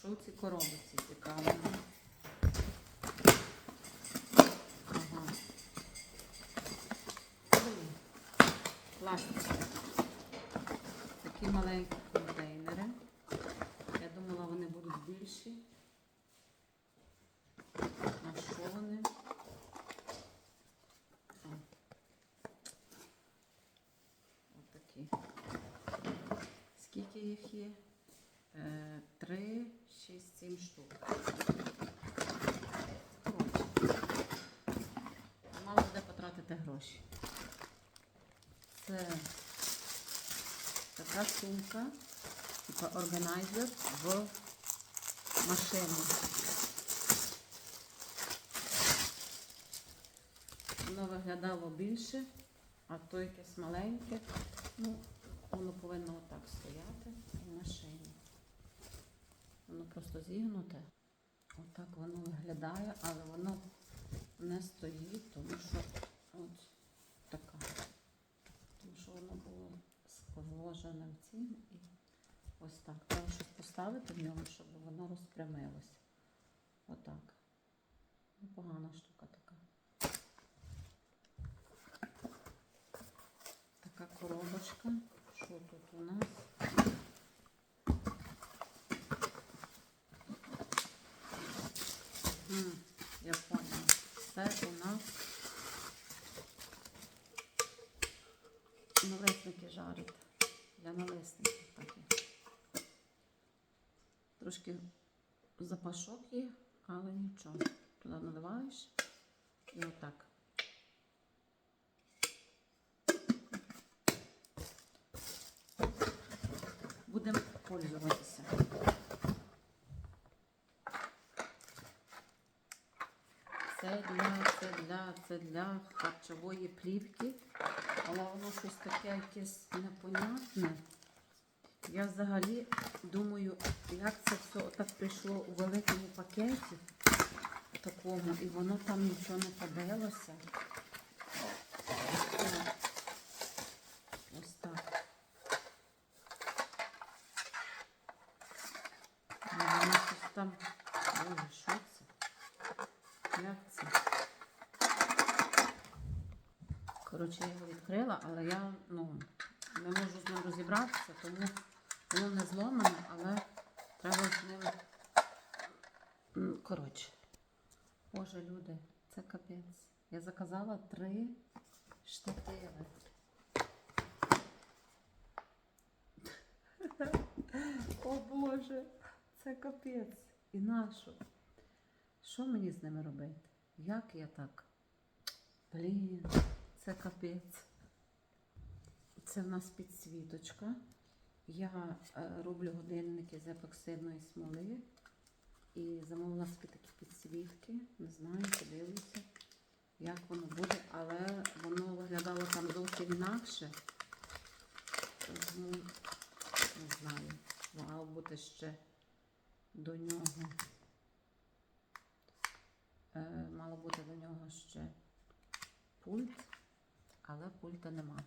Що в цій коробці цікаво? Ага. Пластик. Такі маленькі контейнери. Я думала, вони будуть більші. А що вони? О. Отакі. Скільки їх є? Е, Три, шість, сім штук. Коротше, Мало буде потратити гроші. Це така сумка, типа органайзер в машину. Воно виглядало більше, а то якесь маленьке. Ну, воно повинно отак стояти в машині. Воно просто зігнуте. Отак воно виглядає, але воно не стоїть, тому що от така. Тому що воно було сложене в цім і ось так. Треба щось поставити в нього, щоб воно розпрямилося. Отак. Непогана штука така. Така коробочка. Що тут у нас? М, Я поняла. Це у нас налисники жарить. Для налисників таких. Трошки запашок є, але нічого. Туди наливаєш і отак. Будемо пользуватися. Це для, це для, це для харчової плівки, але воно щось таке якесь непонятне. Я взагалі думаю, як це все так прийшло у великому пакеті такому, і воно там нічого не побилося. Ось так. Там. Боже, що це? Як це? Коротше, я його відкрила, але я ну, не можу з ним розібратися, тому воно не зломане, але треба з ним. Коротше. Боже, люди, це капець. Я заказала три штативи. О Боже, це капець. І нащо? Що мені з ними робити? Як я так? Блін, це капець. Це в нас підсвіточка. Я е, роблю годинники з епоксидної смоли. І замовила собі такі підсвітки. Не знаю, подивлюся, як воно буде, але воно виглядало там зовсім інакше. Тому не знаю. Мало бути ще до нього. Е, мало бути до нього ще пульт, але пульта нема.